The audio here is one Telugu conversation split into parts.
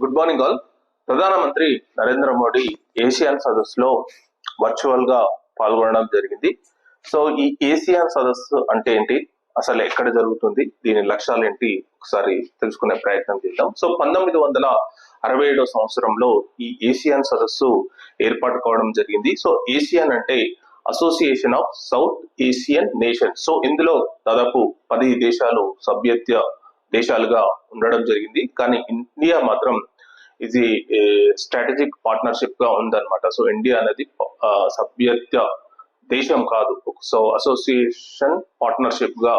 Good morning all. ప్రధానమంత్రి నరేంద్ర మోడీ ఏషియన్ సదస్సులో వర్చువల్గా పాల్గొనడం జరిగింది. సో ఈ ఏషియన్ సదస్సు అంటే ఏంటి? అసలు ఎక్కడ జరుగుతుంది? దీని లక్ష్యాలు ఏంటి? ఒకసారి తెలుసుకునే ప్రయత్నం చేద్దాం. సో పంతొమ్మిది వందల అరవై ఏడో సంవత్సరంలో ఈ ఏషియన్ సదస్సు ఏర్పాటు కావడం జరిగింది. సో ఏషియన్ అంటే association of south Asian nation so ఇందులో దాదాపు పది దేశాలు సభ్యత్వ దేశాలుగా ఉండడం జరిగింది. కానీ ఇండియా మాత్రం ఇది స్ట్రాటజిక్ పార్ట్నర్షిప్గా ఉందన్నమాట. సో ఇండియా అనేది ఆ, సభ్యత్వ దేశం కాదు. సో అసోసియేషన్ పార్ట్నర్షిప్గా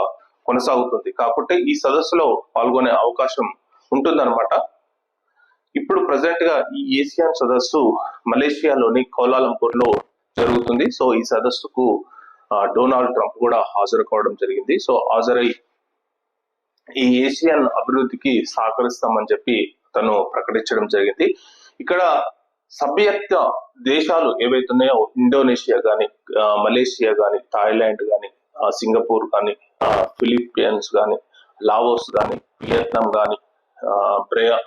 కొనసాగుతుంది. కాకపోతే ఈ సదస్సులో పాల్గొనే అవకాశం ఉంటుందన్నమాట. ఇప్పుడు ప్రజెంట్గా ఈ ఏసియాన్ సదస్సు మలేషియాలోని కౌలాలంపూర్లో జరుగుతుంది. సో ఈ సదస్సుకు డొనాల్డ్ ట్రంప్ కూడా హాజరు కావడం జరిగింది. సో హాజరై ఈ ఏషియన్ అభివృద్ధికి సహకరిస్తామని చెప్పి తను ప్రకటించడం జరిగింది. ఇక్కడ సభ్యత్వ దేశాలు ఏవైతున్నాయో ఇండోనేషియా కానీ మలేషియా కానీ థాయిలాండ్ కానీ సింగపూర్ కానీ ఫిలిప్పీన్స్ కానీ లావోస్ కానీ వియత్నాం కానీ బ్రేయా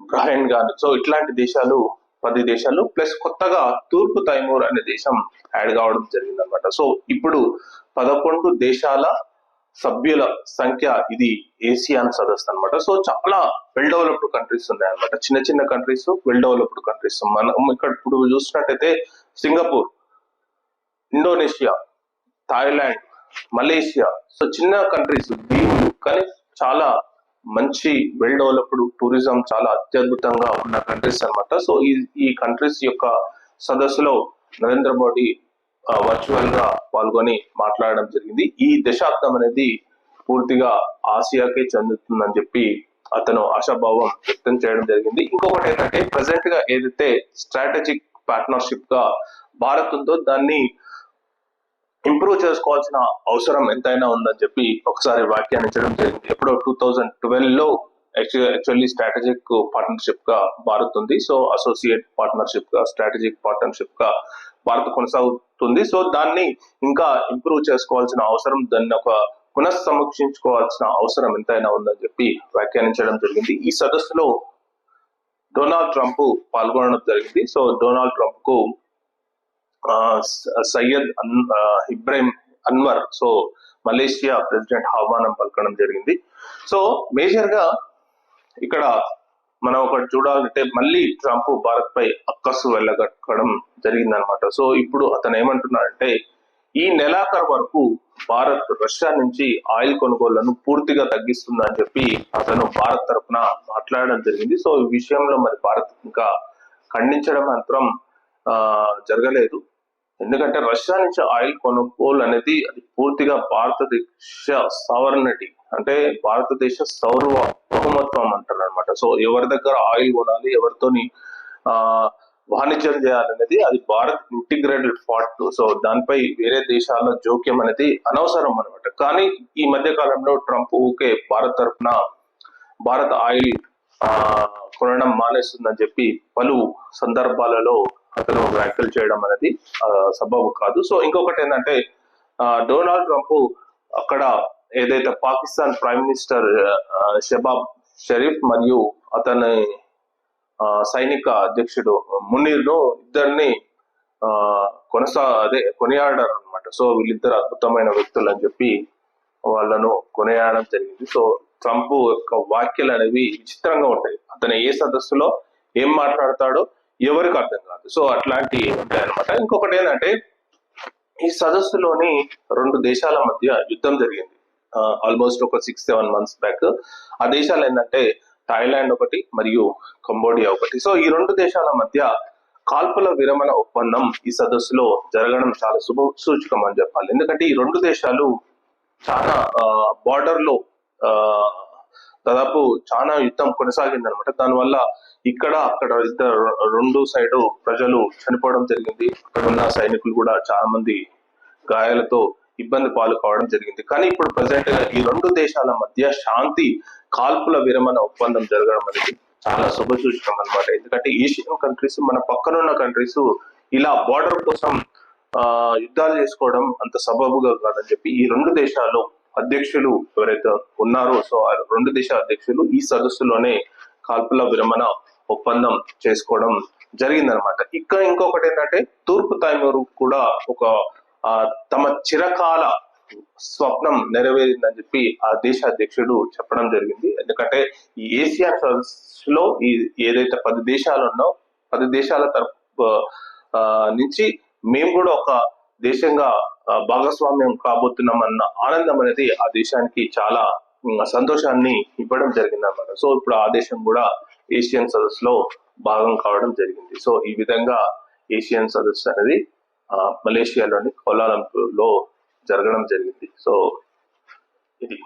బ్రహైన్ కానీ సో ఇట్లాంటి దేశాలు పది దేశాలు ప్లస్ కొత్తగా తూర్పు తైమూర్ అనే దేశం యాడ్ కావడం జరిగిందనమాట సో ఇప్పుడు పదకొండు దేశాల సభ్యుల సంఖ్య ఇది ఏసియాన్ సదస్సు అనమాట సో చాలా వెల్ డెవలప్డ్ కంట్రీస్ ఉన్నాయి అనమాట చిన్న చిన్న కంట్రీస్ వెల్ డెవలప్డ్ కంట్రీస్ మనం ఇక్కడ ఇప్పుడు చూసినట్టయితే Singapore Indonesia Thailand Malaysia. So చిన్న కంట్రీస్ దీవులు. కానీ చాలా మంచి వెల్ డెవలప్డ్ టూరిజం చాలా అత్యద్భుతంగా ఉన్న కంట్రీస్ అనమాట సో ఈ ఈ కంట్రీస్ యొక్క సదస్సులో నరేంద్ర మోడీ వర్చువల్గా పాల్గొని మాట్లాడడం జరిగింది. ఈ దశాబ్దం అనేది పూర్తిగా ఆసియాకే చెందుతుందని చెప్పి అతను ఆశాభావం వ్యక్తం చేయడం జరిగింది. ఇంకొకటి ఏంటంటే ప్రజెంట్గా ఏదైతే స్ట్రాటజిక్ పార్ట్నర్షిప్గా భారత్ ఉందో దాన్ని ఇంప్రూవ్ చేసుకోవాల్సిన అవసరం ఎంతైనా ఉందని చెప్పి ఒకసారి వ్యాఖ్యానించడం జరిగింది. ఎప్పుడో టూ థౌజండ్ ట్వెల్వ్లో యాక్చువల్లీ స్ట్రాటజిక్ పార్ట్నర్షిప్గా మారుతుంది. సో అసోసియేట్ పార్ట్నర్షిప్గా స్ట్రాటజిక్ పార్ట్నర్షిప్గా భారత్ కొనసాగుతుంది. సో దాన్ని ఇంకా ఇంప్రూవ్ చేసుకోవాల్సిన అవసరం దాన్ని ఒక పునఃసమీక్షించుకోవాల్సిన అవసరం ఎంతైనా ఉందని చెప్పి వ్యాఖ్యానించడం జరిగింది. ఈ సదస్సులో డొనాల్డ్ ట్రంప్ పాల్గొనడం జరిగింది. సో డొనాల్డ్ ట్రంప్కు సయ్యద్ అన్- Ibrahim Anwar so Malaysia president ఆహ్వానం పలకడం జరిగింది. సో మేజర్గా ఇక్కడ మనం ఒకటి చూడాలంటే మళ్ళీ ట్రంప్ భారత్ పై అక్కసు వెళ్ళగట్టడం జరిగిందనమాట సో ఇప్పుడు అతను ఏమంటున్నాడంటే ఈ నెలాఖరు వరకు భారత్ రష్యా నుంచి ఆయిల్ కొనుగోళ్ళను పూర్తిగా తగ్గిస్తుందని చెప్పి అతను భారత్ తరపున మాట్లాడడం జరిగింది. సో ఈ విషయంలో మరి భారత్ ఇంకా ఖండించడం మాత్రం ఆ, జరగలేదు. ఎందుకంటే రష్యా నుంచి ఆయిల్ కొనుగోలు అనేది అది పూర్తిగా భారతదేశ సావరణటి అంటే భారతదేశ సౌరవ బహుమత్వం అంటారు అనమాట సో ఎవరి దగ్గర ఆయిల్ కొనాలి ఎవరితోని ఆ వాణిజ్యం చేయాలనేది అది భారత్ ఇంటిగ్రేటెడ్ పార్ట్ సో దానిపై వేరే దేశాల్లో జోక్యం అనేది అనవసరం అనమాట కానీ ఈ మధ్య కాలంలో ట్రంప్ ఊకే భారత్ తరఫున భారత్ ఆయిల్ ఆ, కొనడం మానేస్తుందని చెప్పి పలు సందర్భాలలో అతను వ్యాఖ్యలు చేయడం అనేది సబబు కాదు. సో ఇంకొకటి ఏంటంటే డొనాల్డ్ ట్రంప్ అక్కడ ఏదైతే పాకిస్తాన్ ప్రైమ్ మినిస్టర్ షబాబ్ షరీఫ్ మరియు అతని సైనిక అధ్యక్షుడు మునీర్ను ఇద్దరిని కొనసా అదే కొనియాడారు అనమాట సో వీళ్ళిద్దరు అద్భుతమైన వ్యక్తులు అని చెప్పి వాళ్ళను కొనియాడడం జరిగింది. సో ట్రంప్ యొక్క వ్యాఖ్యలు అనేవి విచిత్రంగా ఉంటాయి. అతను ఏ సదస్సులో ఏం మాట్లాడతాడో ఎవరికి అర్థం కాదు. సో అట్లాంటి ఉంటాయి అనమాట ఇంకొకటి ఏంటంటే ఈ సదస్సులోని రెండు దేశాల మధ్య యుద్ధం జరిగింది. ఆల్మోస్ట్ ఒక సిక్స్ సెవెన్ మంత్స్ బ్యాక్ ఆ దేశాలు ఏంటంటే థాయిలాండ్ ఒకటి మరియు కంబోడియా ఒకటి. సో ఈ రెండు దేశాల మధ్య కాల్పుల విరమణ ఒప్పందం ఈ సదస్సులో జరగడం చాలా శుభ సూచకం అని చెప్పాలి. ఎందుకంటే ఈ రెండు దేశాలు చాలా బార్డర్లో ఆ, దాదాపు చాలా యుద్ధం కొనసాగింది అనమాట దానివల్ల ఇక్కడ అక్కడ ఇద్దరు రెండు సైడు ప్రజలు చనిపోవడం జరిగింది. అక్కడ ఉన్న సైనికులు కూడా చాలా మంది గాయాలతో ఇబ్బంది పాలు కావడం జరిగింది. కానీ ఇప్పుడు ప్రజెంట్గా ఈ రెండు దేశాల మధ్య శాంతి కాల్పుల విరమణ ఒప్పందం జరగడం అనేది చాలా శుభసూచకం అన్నమాట. ఎందుకంటే ఏషియన్ కంట్రీస్ మన పక్కనున్న కంట్రీస్ ఇలా బార్డర్ కోసం ఆ యుద్ధాలు చేసుకోవడం అంత సబబుగా కాదని చెప్పి ఈ రెండు దేశాలు అధ్యక్షులు ఎవరైతే ఉన్నారో సో రెండు దేశాల అధ్యక్షులు ఈ సదస్సులోనే కాల్పుల విరమణ ఒప్పందం చేసుకోవడం జరిగిందనమాట ఇక్కడ ఇంకొకటి ఏంటంటే తూర్పు తైమూరు కూడా ఒక తమ చిరకాల స్వప్నం నెరవేరిందని చెప్పి ఆ దేశ అధ్యక్షుడు చెప్పడం జరిగింది. ఎందుకంటే ఈ ఏసియన్ సదస్సులో ఈ ఏదైతే పది దేశాలు ఉన్నో పది దేశాల తరపు నుంచి మేము కూడా ఒక దేశంగా భాగస్వామ్యం కాబోతున్నామన్న ఆనందం అనేది ఆ దేశానికి చాలా సంతోషాన్ని ఇవ్వడం జరిగింది అన్నమాట సో ఇప్పుడు ఆ దేశం కూడా ఏషియన్ సదస్సులో భాగం కావడం జరిగింది. సో ఈ విధంగా ఏషియన్ సదస్సు అనేది మలేషియాలోని కోలాలంపూర్లో జరగడం జరిగింది. సో ఇది